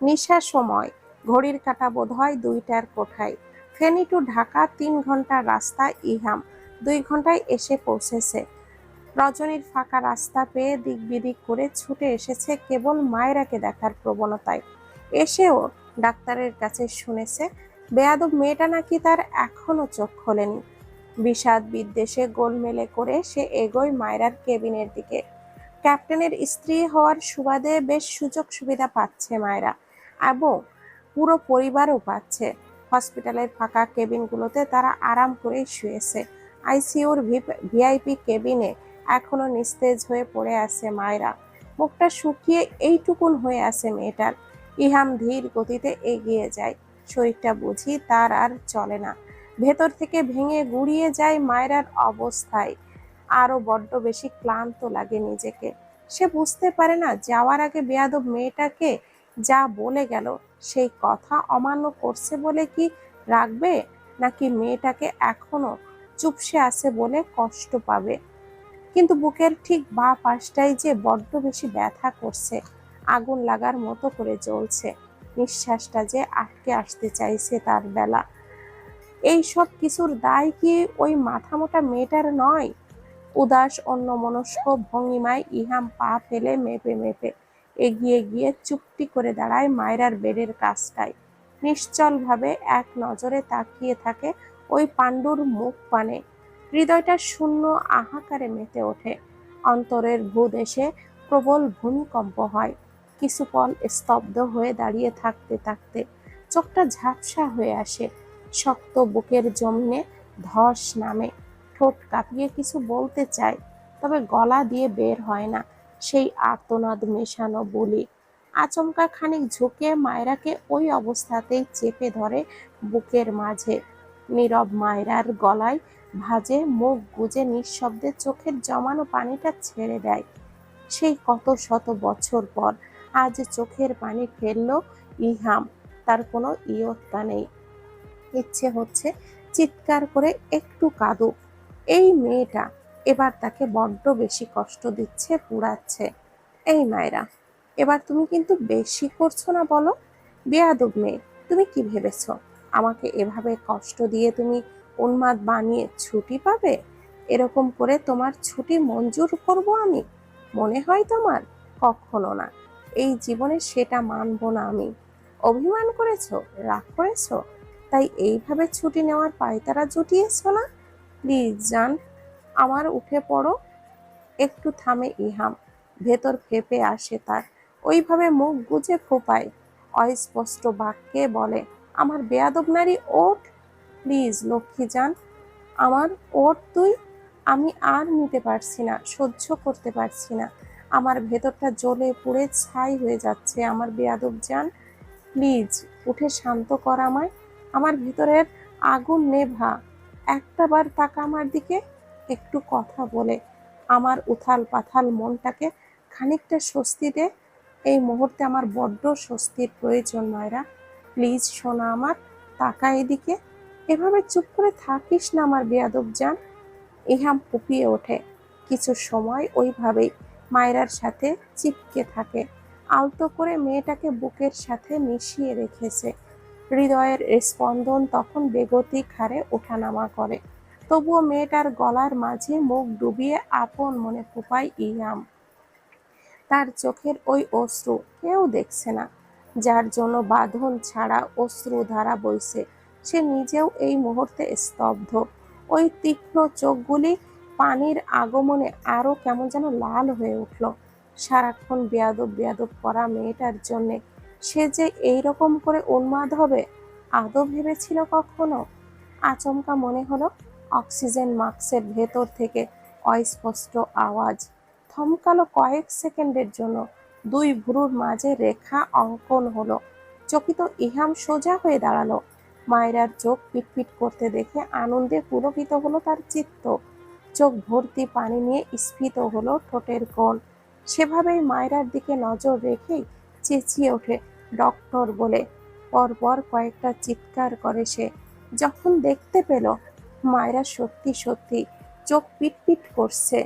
নিশার সময়। ঘড়ির কাটা বোধ হয় দুইটার কোঠায়। ফেনী টু ঢাকা তিন ঘণ্টার রাস্তা ইহাম। দুই ঘন্টায় এসে পৌঁছেছে। রজনীর ফাঁকা রাস্তা পেয়ে দিক বিদিক করে ছুটে এসেছে কেবল মায়েরাকে দেখার প্রবণতায়। এসেও ডাক্তারের কাছে শুনেছে, বেয়াদব মেয়েটা নাকি তার এখনও চোখ খোলেনি। বিষাদ বিদ্বেষে গোলমেলে করে সে এগোয় মায়রার কেবিনের দিকে। ক্যাপ্টেনের স্ত্রী হওয়ার সুবাদে বেশ সুযোগ সুবিধা পাচ্ছে মায়েরা। এবং পুরো পরিবারও পাচ্ছে। হসপিটালের ফাঁকা কেবিনগুলোতে তারা আরাম করে শুয়েছে। আইসিইউর ভিআইপি কেবিনে এখনও নিস্তেজ হয়ে পড়ে আছে মায়েরা। মুখটা শুকিয়ে এইটুকুন হয়ে আছে মেয়েটার। ইহাম ধীর গতিতে এগিয়ে যায়। শরীরটা বুঝি তার আর চলে না। ভেতর থেকে ভেঙে গুড়িয়ে যায় মায়েরার অবস্থায়। আরও বড্ড বেশি ক্লান্ত লাগে নিজেকে। সে বুঝতে পারে না, যাওয়ার আগে বেয়াদব মেয়েটাকে যা বলে গেল, সেই কথা অমান্য করছে বলে কি রাখবে? নাকি মেয়েটাকে এখনও চুপসে আছে বলে কষ্ট পাবে? কিন্তু বুকের ঠিক বা পাশটাই যে বড্ড বেশি ব্যথা করছে, আগুন লাগার মতো করে জ্বলছে, নিঃশ্বাসটা যে আটকে আসতে চাইছে তার বেলা। এই সব কিছুর দায় কি ওই মাথামোটা মেয়েটার নয়? উদাস অন্য মনস্ক ভঙ্গিমায় ইহাম পা ফেলে মেপে মেপে এগিয়ে গিয়ে চুপটি করে দাঁড়ায় মায়রার বেডের কাজটায়। নিশ্চলভাবে এক নজরে তাকিয়ে থাকে ওই পাণ্ডুর মুখ পানে। হৃদয়টা শূন্য আহাকারে মেতে ওঠে। অন্তরের ভূদেশে প্রবল ভূমিকম্প হয়। কিছু পল স্তব্ধ হয়ে দাঁড়িয়ে থাকতে থাকতে চোখটা ঝাপসা হয়ে আসে। শক্ত বুকের জমনে ধস নামে। ঠোঁট কাঁপিয়ে কিছু বলতে চায়, তবে গলা দিয়ে বের হয় না। সেই আর্তনাদ মেশানো বলি। আচমকা খানিক ঝুঁকে মায়রাকে ওই অবস্থাতেই চেপে ধরে বুকের মাঝে। নীরব মায়রার গলায় ভাজে মুখ গুজে নিঃশব্দে চোখের জমানো পানিটা ছেড়ে দেয়। সেই কত শত বছর পর আজ চোখের পানি ফেলল ইহাম, তার কোনো ইয়ত্তা নেই। ইচ্ছে হচ্ছে চিৎকার করে একটু কাঁদুক। এই মেয়েটা এবার তাকে বড্ড বেশি কষ্ট দিচ্ছে, পুড়াচ্ছে। এই মায়েরা, এবার তুমি কিন্তু বেশি করছ না বলো? বেয়াদব মেয়ে, তুমি কি ভেবেছ? আমাকে এভাবে কষ্ট দিয়ে তুমি উন্মাদ বানিয়ে ছুটি পাবে? এরকম করে তোমার ছুটি মঞ্জুর করব আমি? মনে হয় তোমার? কখনো না। এই জীবনে সেটা মানব না আমি। অভিমান করেছ? রাগ করেছ? তাই এইভাবে ছুটি নেওয়ার পায়তারা জুটিয়েছো না? প্লিজ জান আমার উঠে পড়ো। একটু থামে ইহাম, ভেতর ফেপে আসে তার। ওইভাবে মুখ গুজে ফোপায়। অস্পষ্ট বাক্যে বলে, আমার বেয়াদব নারী ওট প্লিজ লক্ষ্মী যান। আমার ওট তুই, আমি আর নিতে পারছি না, সহ্য করতে পারছি না। আমার ভেতরটা জ্বলে পুড়ে ছাই হয়ে যাচ্ছে। আমার বেয়াদব যান, প্লিজ উঠে শান্ত কর আমায়। আমার ভিতরের আগুন নেভা। একটা বার তাকা আমার দিকে একটু কথা বলে আমার উথাল পাথাল মনটাকে খানিকটা স্বস্তি দে। এই মুহূর্তে আমার বড্ড স্বস্তির প্রয়োজন মায়েরা প্লিজ শোনা আমার, তাকা এদিকে। এভাবে চুপ করে থাকিস না আমার বেয়াদব যান ইহাম ফুপিয়ে ওঠে। কিছু সময় ওইভাবেই মায়েরার সাথে চিপকে থাকে। আলতো করে মেয়েটাকে বুকের সাথে মিশিয়ে রেখেছে। হৃদয়ের স্পন্দন তখন বেগতিক হারে ওঠানামা করে। তবুও মেয়েটার গলার মাঝে মুখ ডুবিয়ে আপন মনে ফুপায় ইয়াম তার চোখের ওই অশ্রু কেউ দেখছে না, যার জন্য বাঁধন ছাড়া অশ্রু ধারা বইছে। সে নিজেও এই মুহূর্তে স্তব্ধ। ওই তীক্ষ্ণ চোখগুলি পানির আগমনে আরও কেমন যেন লাল হয়ে উঠল। সারাক্ষণ বেয়াদব বেয়াদব করা মেয়েটার জন্যে সে যে এই রকম করে উন্মাদ হবে, আদৌ ভেবেছিল কখনো? আচমকা মনে হলো অক্সিজেন মাস্কের ভেতর থেকে অস্পষ্ট আওয়াজ। থমকালো কয়েক সেকেন্ডের জন্য দুই ভ্রুর মাঝে রেখা অঙ্কন হলো। চকিত ইহাম সোজা হয়ে দাঁড়াল। মায়রার চোখ পিটপিট করতে দেখে আনন্দে পুলকিত হলো তার চিত্ত। চোখ ভর্তি পানি নিয়ে স্ফীত হলো ঠোঁটের কোণ। সেভাবেই মায়রার দিকে নজর রেখেই চেঁচিয়ে ওঠে ডক্টর বলে। পরপর কয়েকটা চিৎকার করে সে। যখন দেখতে পেল মায়েরা সত্যি সত্যি চোখ পিটপিট করছে।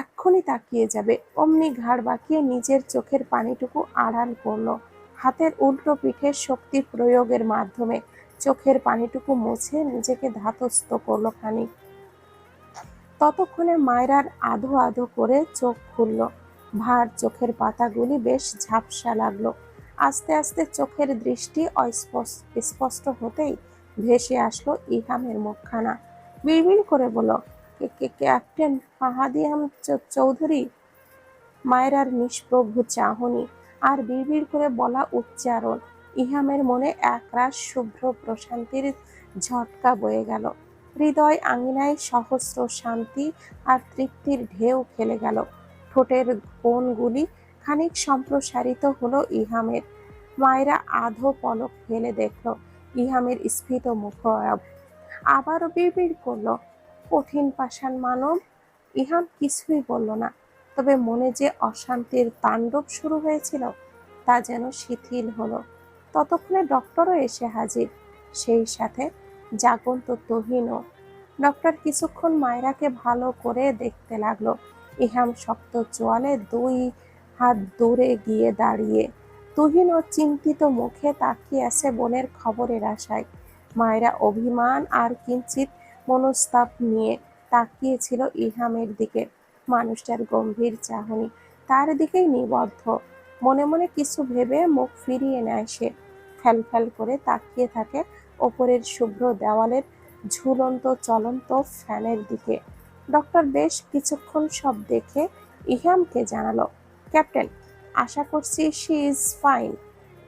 এক্ষুনি তাকিয়ে যাবে, অমনি ঘাড় বাঁকিয়ে নিজের চোখের পানিটুকু আড়াল করল। হাতের উল্টো পিঠে শক্তি প্রয়োগের মাধ্যমে চোখের পানিটুকু মুছে নিজেকে ধাতস্থ করল খানিক। ততক্ষণে মায়রার আধো আধো করে চোখ খুলল। ভার চোখের পাতাগুলি বেশ ঝাপসা লাগল। আস্তে আস্তে চোখের দৃষ্টি অস্পষ্ট স্পষ্ট হতেই ভেসে আসলো ইহামের মুখখানা। বিড়বিড় করে বলল, "কে- কে- ক্যাপ্টেন ফাহাদি আহমেদ চৌ- চৌধুরী? মায়রার নিষ্প্রভু চাহনি আর বিড়বিড় করে বলা উচ্চারণ। ইহামের মনে একরাশ শুভ্র প্রশান্তির ঝটকা বয়ে গেল। হৃদয় আঙিনায় সহস্র শান্তি আর তৃপ্তির ঢেউ খেলে গেল। ঠোঁটের কোণগুলি খানিক সম্প্রসারিত হলো ইহামের। মায়েরা আধো পলক ফেলে দেখল। ইহামের স্ফীত মুখ আবারও বিড়বিড় করল, কঠিন পাষাণ মানব? ইহাম কিছুই বলল না, তবে মনে যে অশান্তির তাণ্ডব শুরু হয়েছিল তা যেন শিথিল হলো। ততক্ষণে ডক্টরও এসে হাজির, সেই সাথে জাগন্ত তহিনও। ডক্টর কিছুক্ষণ মায়রাকে ভালো করে দেখতে লাগল। ইহাম শক্ত চোয়ালে দুই হাত দূরে গিয়ে দাঁড়িয়ে তুহিনও চিন্তিত মুখে তাকিয়ে আছে বোনের খবরের আশায়। মায়েরা অভিমান আর কিঞ্চিত মনস্তাপ নিয়ে তাকিয়েছিল ইহামের দিকে। মানুষটার গম্ভীর চাহনি তার দিকেই নিবদ্ধ। মনে মনে কিছু ভেবে মুখ ফিরিয়ে নেয় সে। ফ্যাল ফ্যাল করে তাকিয়ে থাকে ওপরের শুভ্র দেওয়ালের ঝুলন্ত চলন্ত ফ্যানের দিকে। ডক্টর বেশ কিছুক্ষণ সব দেখে ইহামকে জানালো, ক্যাপ্টেন আশা করছি শি ইজ ফাইন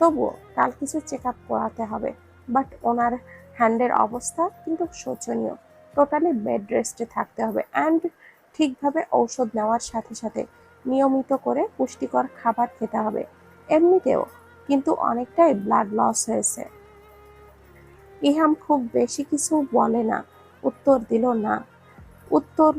তবুও কাল কিছু চেক আপ করাতে হবে। বাট ওনার হ্যান্ডের অবস্থা কিন্তু শোচনীয়। টোটালি বেড রেস্টে থাকতে হবে অ্যান্ড ঠিকভাবে ঔষধ নেওয়ার সাথে সাথে নিয়মিত করে পুষ্টিকর খাবার খেতে হবে। এমনিতেও কিন্তু অনেকটাই ব্লাড লস হয়েছে। ইহাম খুব বেশি কিছু বলে না, উত্তর দিল না। উত্তর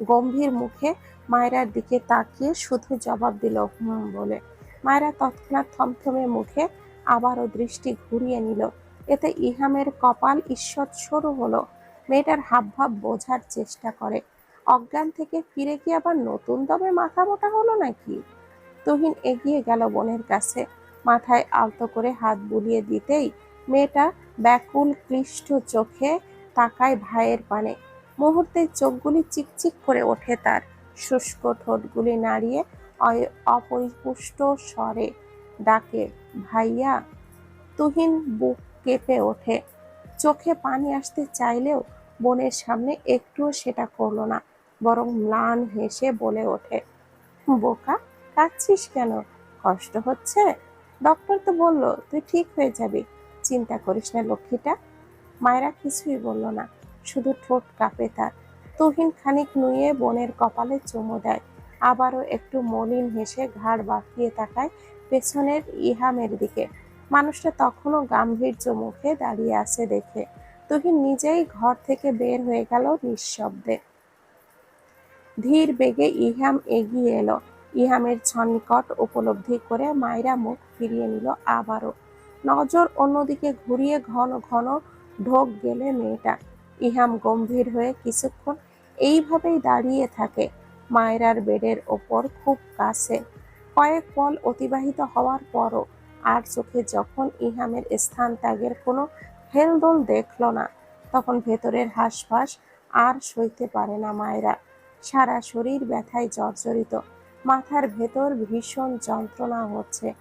গম্ভীর মুখে মায়রার দিকে তাকিয়ে শুধু জবাব দিল, হুম বলে। মায়েরা তৎক্ষণাৎ থমথমে মুখে আবারও দৃষ্টি ঘুরিয়ে নিল। এতে ইহামের কপাল ঈশ্বর সরু হলো। মেয়েটার হাবভাব বোঝার চেষ্টা করে। অজ্ঞান থেকে ফিরে কি আবার নতুন দমে মাথা মোটা হলো নাকি? তুহিন এগিয়ে গেল বোনের কাছে। মাথায় আলতো করে হাত বুলিয়ে দিতেই মেয়েটা ব্যাকুল, ক্লিষ্ট চোখে তাকায় ভাইয়ের পানে। মুহূর্তে চোখগুলি চিকচিক করে ওঠে তার। শুষ্ক ঠোঁটগুলি নাড়িয়ে অপরিপুষ্ট স্বরে ডাকে, ভাইয়া, তুহিন বুক কেঁপে ওঠে। চোখে পানি আসতে চাইলেও বোনের সামনে একটুও সেটা করল না, বরং ম্লান হেসে বলে ওঠে, বোকা, কাঁদছিস কেন? কষ্ট হচ্ছে? ডক্টর তো বলল, তুই ঠিক হয়ে যাবি, চিন্তা করিস না লক্ষ্মীটা। মায়েরা কিছুই বলল না, শুধু ঠোঁট কাঁপে তার। তুহিন খানিক নুয়ে বোনের কপালে চুমু দেয়। আবারও একটু মলিন হেসে ঘাড় বাঁকিয়ে তাকায় পেছনের ইহামের দিকে। মানুষটা তখনও গাম্ভীর্য মুখে দাঁড়িয়ে আছে দেখে। তুহিন নিজেই ঘর থেকে বের হয়ে গেল নিঃশব্দে। ধীর বেগে ইহাম এগিয়ে এলো। ইহামের সন্নিকট উপলব্ধি করে মায়েরা মুখ ফিরিয়ে নিল আবারও। নজর অন্যদিকে ঘুরিয়ে ঘন ঘন ঢোক গেলে মেয়েটা। ইহাম গম্ভীর হয়ে কিছুক্ষণ এইভাবেই দাঁড়িয়ে থাকে মায়রার বেডের ওপর খুব কাছে। কয়েক পল অতিবাহিত হওয়ার পরও আর চোখে যখন ইহামের স্থান ত্যাগের কোনো হেলদোল দেখল না, তখন ভেতরের হাঁসফাঁস আর সইতে পারে না মায়েরা। সারা শরীর ব্যথায় জর্জরিত, মাথার ভেতর ভীষণ যন্ত্রণা হচ্ছে।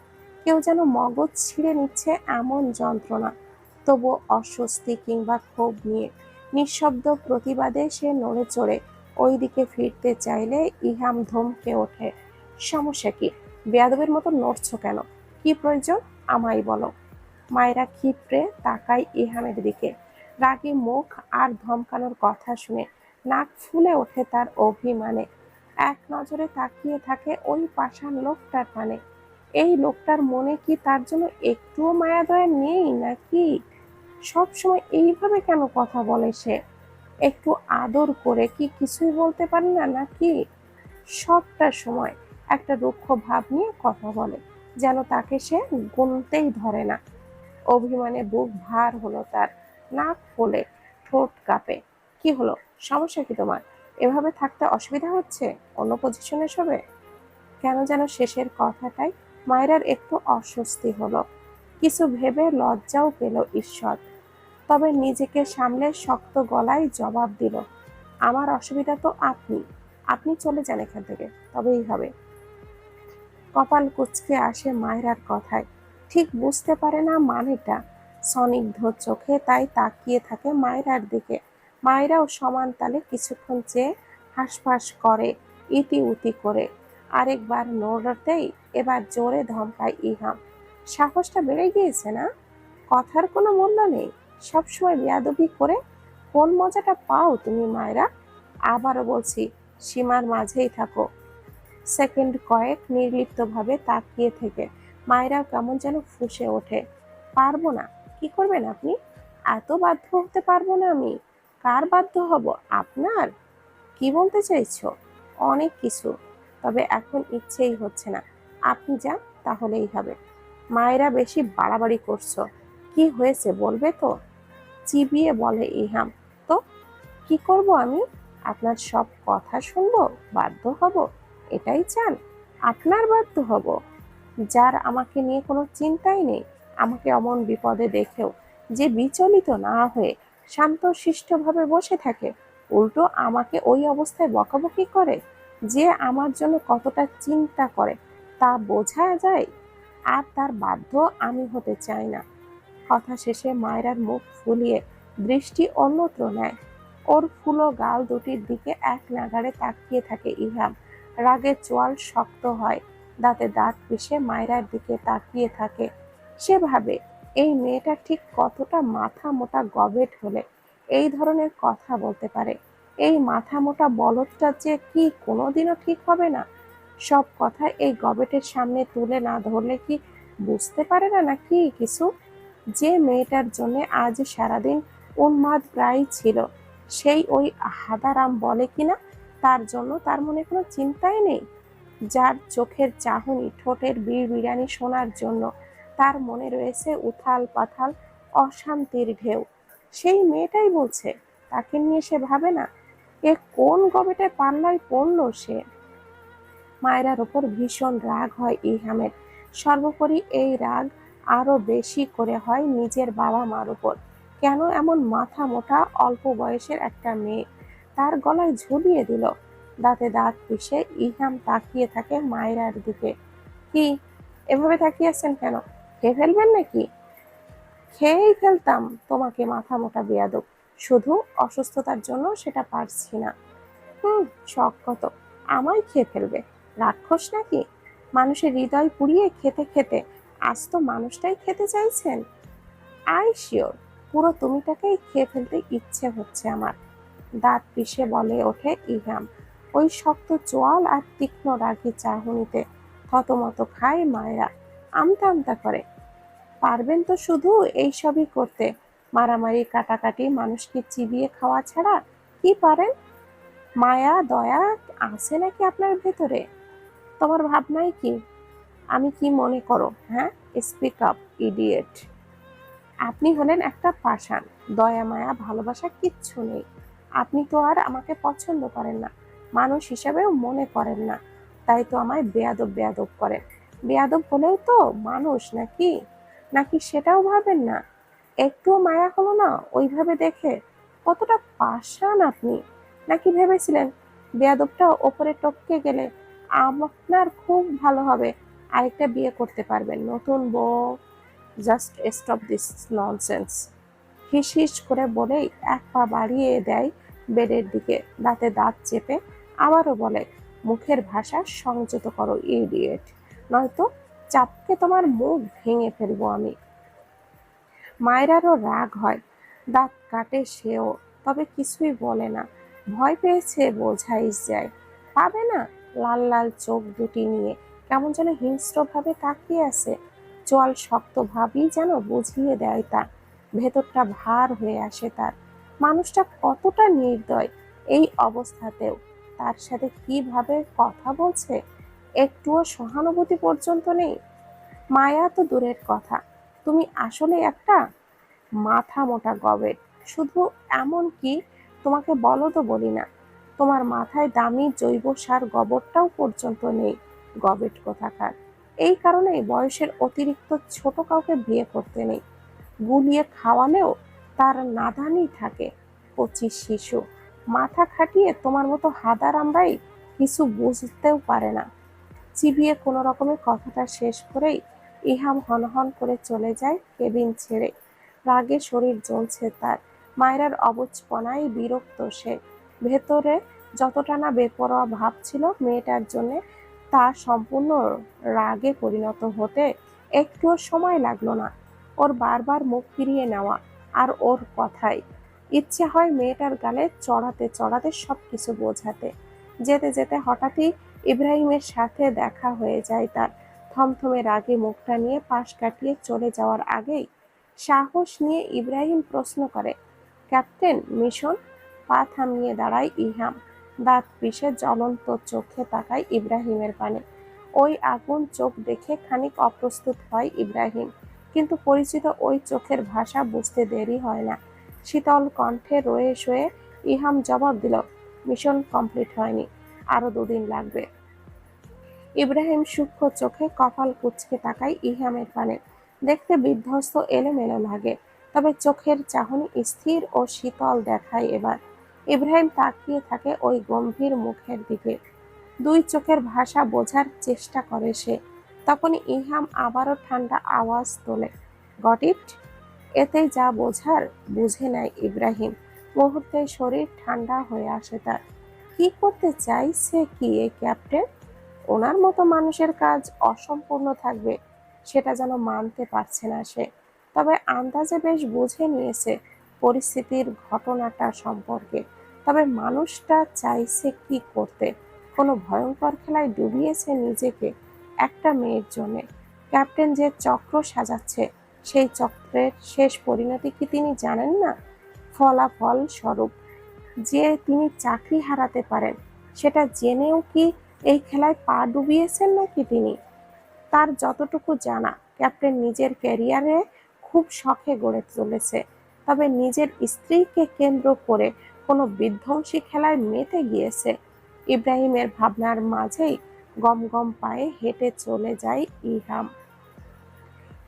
কেউ যেন মগজ ছিঁড়ে নিচ্ছে এমন যন্ত্রণা তবু অস্বস্তি কিংবা ক্ষোভ নিয়ে নিঃশব্দ প্রতিবাদে সে নড়ে চড়ে ওই দিকে ফিরতে চাইলে ইহাম ধমকে ওঠে, সমস্যা কি? বেয়াদবের মতো নড়ছো কেন? কি প্রয়োজন? আমায় বলো। মায়েরা ক্ষিপ্রে তাকায় ইহামের দিকে। রাগী মুখ আর ধমকানোর কথা শুনে নাক ফুলে ওঠে তার অভিমানে। এক নজরে তাকিয়ে থাকে ওই পাষাণ লোকটার পানে এই লোকটার মনে কি তার জন্য একটুও মায়া দয়া নেই নাকি? সব সময় এইভাবে কেন কথা বলে সে? একটু আদর করে কি কিছুই বলতে পারে না নাকি? সবটা সময় একটা রুক্ষ ভাব নিয়ে কথা বলে, যেন তাকে সে গুনতেই ধরে না। অভিমানে বুক ভার হলো তার, নাক ফুলে, ঠোঁট কাঁপে। কি হলো? সমস্যা কি তোমার? এভাবে থাকতে অসুবিধা হচ্ছে? অন্য পজিশনে সবে কেন যেন শেষের কথাটাই মায়েরার একটু অস্বস্তি হলো। কিছু ভেবে লজ্জাও পেল ঈশ্বর। তবে নিজেকে সামলে শক্ত গলায় জবাব দিল, আমার অসুবিধা তো আপনি। আপনি চলে যান এখান থেকে। তবেই হবে। কপাল কুচকে আসে মায়েরার কথায়। ঠিক বুঝতে পারে না মানেটা। স্নিগ্ধ চোখে তাই তাকিয়ে থাকে মায়েরার দিকে। মায়েরাও সমান তালে কিছুক্ষণ চেয়ে হাঁসফাঁস করে ইতি উতি করে, আরেকবার নড়তেই এবার জোরে ধমকায় ইহাম, সাহসটা বেড়ে গিয়েছে না? কথার কোনো মূল্য নেই। সবসময় বেয়াদবি করে কোন মজাটা পাও তুমি মায়েরা? আবারও বলছি, সীমার মাঝেই থাকো। সেকেন্ড কয়েক নির্লিপ্তভাবে তাকিয়ে থেকে মায়েরা কেমন যেন ফুসে ওঠে। পারব না, কি করবেন আপনি? এত বাধ্য হতে পারব না আমি। কার বাধ্য হব, আপনার? কি বলতে চাইছো? অনেক কিছু, তবে এখন ইচ্ছেই হচ্ছে না। আপনি যান, তাহলেই হবে। মায়েরা বেশি বাড়াবাড়ি করছ। কি হয়েছে বলবে তো? চিবিয়ে বলে ইহাম, তো কি করব আমি? আপনার সব কথা শুনব, বাধ্য হব, এটাই চান, আপনার বাধ্য হব। যার আমাকে নিয়ে কোনো চিন্তাই নেই, আমাকে অমন বিপদে দেখেও যে বিচলিত না হয়ে শান্ত শিষ্টভাবে বসে থাকে, উল্টো আমাকে ওই অবস্থায় বকাবকি করে যে আমার জন্য কতটা চিন্তা করে, তা বোঝা যায়। আর তার বাধ্য আমি হতে চাই না। কথা শেষে মায়রার মুখ ফুলিয়ে দৃষ্টি অন্যত্র নেয়। ওর ফুলো গাল দুটির দিকে এক নাগাড়ে তাকিয়ে থাকে ইহাম। রাগের চোয়াল শক্ত হয়, দাঁতে দাঁত পিষে মায়রার দিকে তাকিয়ে থাকে। সে ভাবে, এই মেয়েটা ঠিক কতটা মাথা মোটা গবেট হলে এই ধরনের কথা বলতে পারে। এই মাথা মোটা বলদটা যে কি কোনোদিনও ঠিক হবে না? সব কথা এই গবেটের সামনে তুলে না ধরলে কি বুঝতে পারে না নাকি কিছু? যে মেয়েটার জন্য আজ সারাদিন উন্মাদ প্রায় ছিল, সেই ওই হাদারাম বলে কিনা? তার জন্য তার মনে কোনো চিন্তাই নেই? যার চোখের চাহনি ঠোঁটের বিড়বিড়ানি শোনার জন্য তার মনে রয়েছে উথাল পাথাল অশান্তির ঢেউ। সেই মেয়েটাই বলছে, তাকে নিয়ে সে ভাবে না। এ কোন গবেটে পাল্লায় পড়ল সে? মায়েরার ওপর ভীষণ রাগ হয় ইহামের। সর্বোপরি এই রাগ আরও বেশি করে হয় নিজের বাবা মার উপর। কেন এমন মাথা মোটা অল্প বয়সের একটা মেয়ে? তার গলায় ঝুলিয়ে দিল। দাঁতে দাঁত পিষে ইহাম তাকিয়ে থাকে মায়েরার দিকে। কি, এভাবে তাকিয়ে আছেন কেন? খেয়ে ফেলবেন নাকি? খেয়েই ফেলতাম, তোমাকে মাথা মোটা বেয়াদব। শুধু অসুস্থতার জন্য সেটা পারছি না। হুম, শখ কত। আমায় খেয়ে ফেলবে। রাক্ষস নাকি? মানুষের হৃদয় পুড়িয়ে খেতে খেতে আজ তো মানুষটাই খেতে চাইছেন? আই শিওর, পুরো তুমিটাকেই খেয়ে ফেলতে ইচ্ছে হচ্ছে আমার। দাঁত পিষে বলে ওঠে ইহাম। ওই শক্ত চোয়াল আর তীক্ষ্ণ রাগি চাহনিতে থতমত খায় মায়েরা। আমতা আমতা করে। পারবেন তো শুধু এইসবই করতে। মারামারি, কাটাকাটি, মানুষকে চিবিয়ে খাওয়া ছাড়া কি পারেন? মায়া, দয়া আছে নাকি আপনার ভেতরে? তোমার ভাবনাই কি? আমি কি মনে করো? হ্যাঁ? স্পিক আপ ইডিয়েট আপনি হলেন একটা পাষাণ। দয়া, মায়া, ভালোবাসা কিচ্ছু নেই। আপনি তো আর আমাকে পছন্দ করেন না। মানুষ হিসাবেও মনে করেন না। তাই তো আমায় বেয়াদব বেয়াদব করেন বেয়াদব হলেও তো মানুষ নাকি? নাকি সেটাও ভাবেন না? একটুও মায়া হলো না ওইভাবে দেখে? কতটা পাষাণ আপনি। নাকি ভেবেছিলেন, বেয়াদবটা ওপরে টপকে গেলে আপনার খুব ভালো হবে। আরেকটা বিয়ে করতে পারবেন। নতুন বউ জাস্ট স্টপ দিস ননসেন্স হিস হিস করে বলেই এক পা বাড়িয়ে দেয় বেডের দিকে, দাঁতে দাঁত চেপে আবারও বলে, মুখের ভাষা সংযত করো ইডিয়েট নয়তো চাপকে তোমার মুখ ভেঙে ফেলব আমি। মায়েরারও রাগ হয়, দাঁত কাটে সেও, তবে কিছুই বলে না। ভয় পেয়েছে বোঝাই যায়। পাবে না লাল লাল চোখ দুটি নিয়ে। কেমন যেন হিংস্রভাবে তাকিয়ে আছে। চোয়াল শক্ত ভাবই যেন বুঝিয়ে দেয় তা ভেতরটা ভার হয়ে আসে তার। মানুষটা কতটা নির্দয় এই অবস্থাতেও। তার সাথে কীভাবে কথা বলছে? একটুও সহানুভূতি পর্যন্ত নেই। মায়া তো দূরের কথা। তুমি আসলে একটা মাথা মোটা গবেট। শুধু এমন কি তোমাকে বলো তো বলি না। তোমার মাথায় দামি জৈব সার গোবরটাও পর্যন্ত নেই। গবেট কোথাকার এই কারণেই বয়সের অতিরিক্ত ছোট কাউকে বিয়ে করতে নেই। গুলিয়ে খাওয়ালেও তার নাদানি থাকে পঁচিশ শিশু। মাথা খাটিয়ে তোমার মতো হাদার আমরাই কিছু বুঝতেও পারে না। চিবিয়ে কোনো রকমের কথাটা শেষ করেই ইহাম হনহন করে চলে যায় কেবিন ছেড়ে। রাগে শরীর জ্বলছে তার। মায়েরার অবুজপনায় বিরক্ত সে। ভেতরে যতটা না বেপরোয়া ভাব ছিল মেয়েটার জন্যে তা সম্পূর্ণ রাগে পরিণত হতে একটুও সময় লাগল না। ওর বারবার মুখ ফিরিয়ে নেওয়া আর ওর কথাই ইচ্ছে হয় মেয়েটার গালে চড়াতে চড়াতে সব কিছু বোঝাতে। যেতে যেতে হঠাৎই ইব্রাহিমের সাথে দেখা হয়ে যায় তার। থমথমে রাগে মুখটা নিয়ে পাশ কাটিয়ে চলে যাওয়ার আগেই সাহস নিয়ে ইব্রাহিম প্রশ্ন করে, ক্যাপ্টেন, মিশন? পা থামিয়ে দাঁড়ায় ইহাম। দাঁত পিষে জ্বলন্ত চোখে তাকায় ইব্রাহিমের পানে। ওই আগুন চোখ দেখে খানিক অপ্রস্তুত হয় ইব্রাহিম, কিন্তু পরিচিত ওই চোখের ভাষা বুঝতে দেরি হয় না। শীতল কণ্ঠে রয়ে শুয়ে ইহাম জবাব দিল, মিশন কমপ্লিট হয়নি, আরও দুদিন লাগবে। ইব্রাহিম সূক্ষ্ম চোখে কপাল কুচকে তাকায় ইহামের পানে। দেখতে বিধ্বস্ত এলোমেলো লাগে, তবে চোখের চাহনি স্থির ও শীতল দেখায় এবার। ইব্রাহিম তাকিয়ে থাকে ওই গম্ভীর মুখের দিকে। দুই চোখের ভাষা বোঝার চেষ্টা করে সে। তখন ইহাম আবারও ঠান্ডা আওয়াজ তোলে। Got it? এতে যা বোঝার বুঝে নেয় ইব্রাহিম। মুহূর্তে শরীর ঠান্ডা হয়ে আসে তার। কি করতে চাইছে কি এই ক্যাপ্টেন? ওনার মতো মানুষের কাজ অসম্পূর্ণ থাকবে, সেটা যেন মানতে পারছে না সে। তবে আন্দাজে বেশ বুঝে নিয়েছে পরিস্থিতির ঘটনাটা সম্পর্কে। তবে মানুষটা চাইছে কি করতে? কোনো ভয়ঙ্কর খেলায় ডুবিয়েছে নিজেকে একটা মেয়ের জন্য। ক্যাপ্টেন যে চক্র সাজাচ্ছে, সেই চক্রের শেষ পরিণতি কি তিনি জানেন না? ফলাফল স্বরূপ। যে তিনি চাকরি হারাতে পারেন, সেটা জেনেও কি এই খেলায় পা ডুবিয়েছেন নাকি তিনি? তার যতটুকু জানা, ক্যাপ্টেন নিজের ক্যারিয়ারে খুব শখে গড়ে চলেছে তবে নিজের স্ত্রীকে কেন্দ্র করে কোনো বিধ্বংসী খেলায় মেতে গিয়েছে। ইব্রাহিমের ভাবনার মাঝেই গম গম পায়ে হেঁটে চলে যায় ইহাম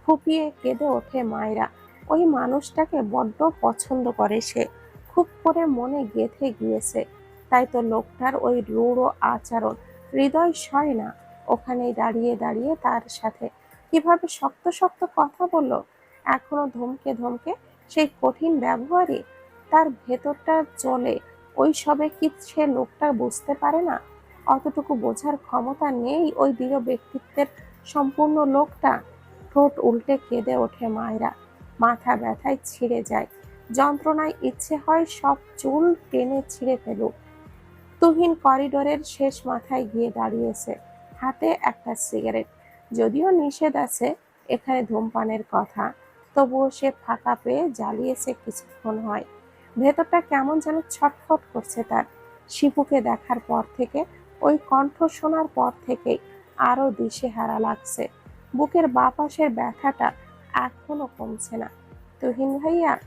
ফুপিয়ে কেঁদে ওঠে মায়েরা। ওই মানুষটাকে বড্ড পছন্দ করে সে। খুব করে মনে গেঁথে গিয়েছে। তাই তো লোকটার ওই রূঢ় আচরণ, হৃদয় সয় না। ওখানেই দাঁড়িয়ে দাঁড়িয়ে তার সাথে কীভাবে শক্ত শক্ত কথা বলল? এখনও ধমকে ধমকে সেই কঠিন ব্যবহারই তার ভেতরটা চলে ওই সবে কি সে লোকটা বুঝতে পারে না? অতটুকু বোঝার ক্ষমতা নেই ওই দৃঢ় ব্যক্তিত্বের সম্পূর্ণ লোকটা। ঠোঁট উল্টে কেঁদে ওঠে মায়েরা। মাথা ব্যথায় ছিঁড়ে যায়। যন্ত্রণায় ইচ্ছে হয় সব চুল টেনে ছিঁড়ে ফেলুক। তুহিন করিডোরের শেষ মাথায় গিয়ে দাঁড়িয়েছে। হাতে একটা সিগারেট। যদিও নিষেধ আছে, এখানে ধূমপানের কথা। তবুও সে ফাঁকা পেয়ে জ্বালিয়েছে কিছুক্ষণ হয়। ভেতরটা কেমন যেন ছটফট করছে তার। শিপুকে দেখার পর থেকে, ওই কণ্ঠ শোনার পর থেকেই আরও দিশেহারা লাগছে। বুকের বাঁ পাশের ব্যথাটা এখনও কমছে না। তুহিন ভাইয়া,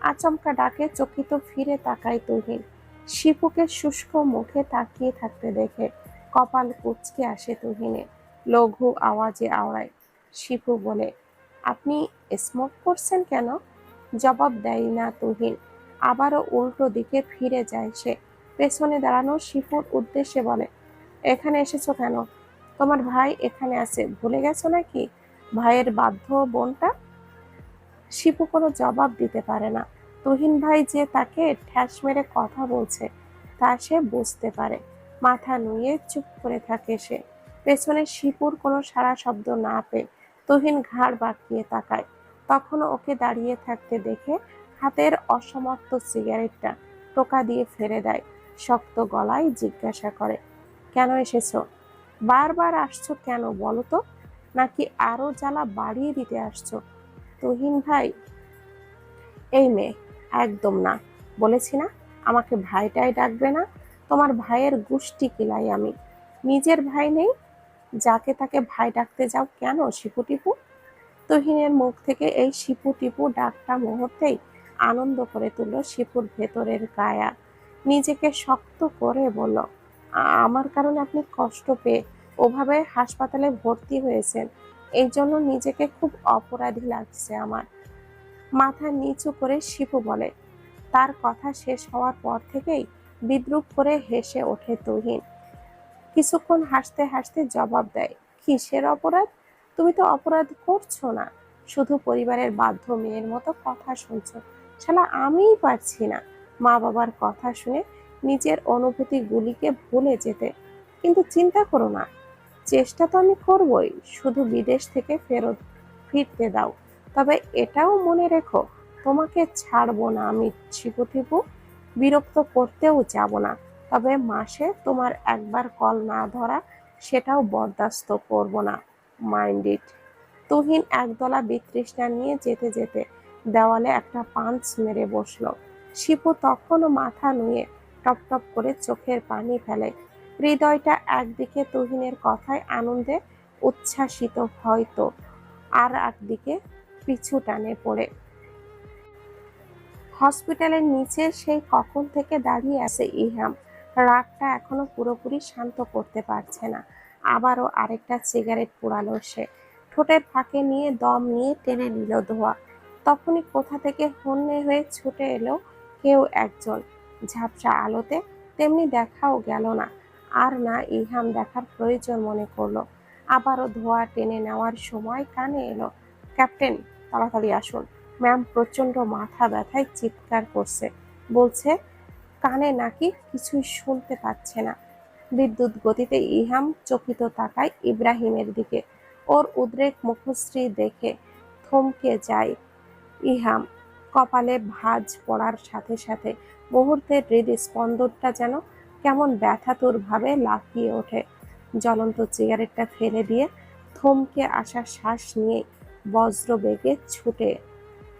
আচমকা ডাকে চকিত ফিরে তাকায় তুহিন। শিপুকে শুষ্ক মুখে তাকিয়ে থাকতে দেখে কপাল কুচকে আসে তুহিনে। লঘু আওয়াজে আওড়ায়। শিপু বলে, আপনি স্মোক করছেন কেন? জবাব দেয় না তুহিন। আবারও উল্টো দিকে ফিরে যায় সে। পেছনে দাঁড়ানো শিপুর উদ্দেশ্যে বলে, এখানে এসেছ কেন? তোমার ভাই এখানে আছে। ভুলে গেছো নাকি ভাইয়ের বাধ্য বোনটা? শিপু কোনো জবাব দিতে পারে না। তুহিন ভাই যে তাকে ঠ্যাস মেরে কথা বলছে, তা সে বুঝতে পারে। মাথা নুয়ে চুপ করে থাকে সে। পেছনে শিপুর কোনো সারা শব্দ না পেয়ে তুহিন ঘাড় বাঁকিয়ে তাকায়। তখনও ওকে দাঁড়িয়ে থাকতে দেখে হাতের অসমাপ্ত সিগারেটটা টোকা দিয়ে ফেলে দেয়, শক্ত গলায় জিজ্ঞাসা করে, কেন এসেছ? বারবার আসছো কেন বলো তো? নাকি আরও জ্বালা বাড়িয়ে দিতে আসছো? তুহিন ভাই? এই মেয়ে, একদম না। বলেছি না, আমাকে ভাইটাই ডাকবে না। তোমার ভাইয়ের গুষ্টি কিলাই আমি। নিজের ভাই নেই? যাকে তাকে ভাই ডাকতে যাও কেন শিপু টিপু? তুহিনের মুখ থেকে এই শিপু টিপু ডাকটা মুহূর্তেই আনন্দ করে তুলল শিপুর ভেতরের গায়া। নিজেকে শক্ত করে বলল, আমার কারণে আপনি কষ্ট পেয়ে ওভাবে হাসপাতালে ভর্তি হয়েছেন। এই জন্য নিজেকে খুব অপরাধী লাগছে আমার। মাথা নিচু করে শিপু বলে, তার কথা শেষ হওয়ার পর থেকেই বিদ্রুপ করে হেসে ওঠে তুহিন। কিছুক্ষণ হাসতে হাসতে জবাব দেয়, কিসের অপরাধ? তুমি তো অপরাধ করছ না। শুধু পরিবারের বাধ্য মেয়ের মতো কথা শুনছো। শালা, আমিই পারছি না মা বাবার কথা শুনে নিজের অনুভূতিগুলিকে ভুলে যেতে। কিন্তু চিন্তা করো না, চেষ্টা তো আমি করবই, শুধু বিদেশ থেকে ফেরত ফিরতে দাও। তবে এটাও মনে রেখো, তোমাকে ছাড়বো না আমি ছিপুথিপু বিরক্ত করতেও যাব না, তবে মাসে তোমার একবার কল না ধরা, সেটাও বরদাস্ত করব না, মাইন্ড তুহিন একদলা বিতৃষ্ণা নিয়ে যেতে যেতে দেওয়ালে একটা পাঞ্চ মেরে বসল। শিপু তখনও মাথা নুয়ে টপ টপ করে চোখের পানি ফেলে। হৃদয়টা একদিকে তুহিনের কথায় আনন্দে উচ্ছ্বাসিত হয়তো, আর একদিকে পিছু টানে পড়ে। হসপিটালের নিচে সেই কখন থেকে দাঁড়িয়ে আছে ইহাম? রাগটা এখনও পুরোপুরি শান্ত করতে পারছে না। আবারও আরেকটা সিগারেট পোড়ালো সে। ঠোঁটের ফাঁকে নিয়ে দম নিয়ে টেনে নিল ধোয়া। তখনই কোথা থেকে হন্যে হয়ে ছুটে এলো কেউ একজন। ঝাপসা আলোতে তেমনি দেখাও গেল না, আর না ইহাম দেখার প্রয়োজন মনে করল। আবারও ধোয়া টেনে নেওয়ার সময় কানে এলো, ক্যাপ্টেন, তাড়াতাড়ি আসুন। ম্যাম প্রচণ্ড মাথা ব্যথায় চিৎকার করছে। বলছে, কানে নাকি কিছুই শুনতে পাচ্ছে না। বিদ্যুৎ গতিতে ইহাম চকিত তাকায় ইব্রাহিমের দিকে। ওর উদ্রেক মুখশ্রী দেখে থমকে যায় ইহাম কপালে ভাঁজ পড়ার সাথে সাথে মুহূর্তের হৃদস্পন্দনটা যেন কেমন ব্যথাতুর ভাবে লাফিয়ে ওঠে। জ্বলন্ত সিগারেটটা ফেলে দিয়ে থমকে আসা শ্বাস নিয়ে বজ্রবেগে ছুটে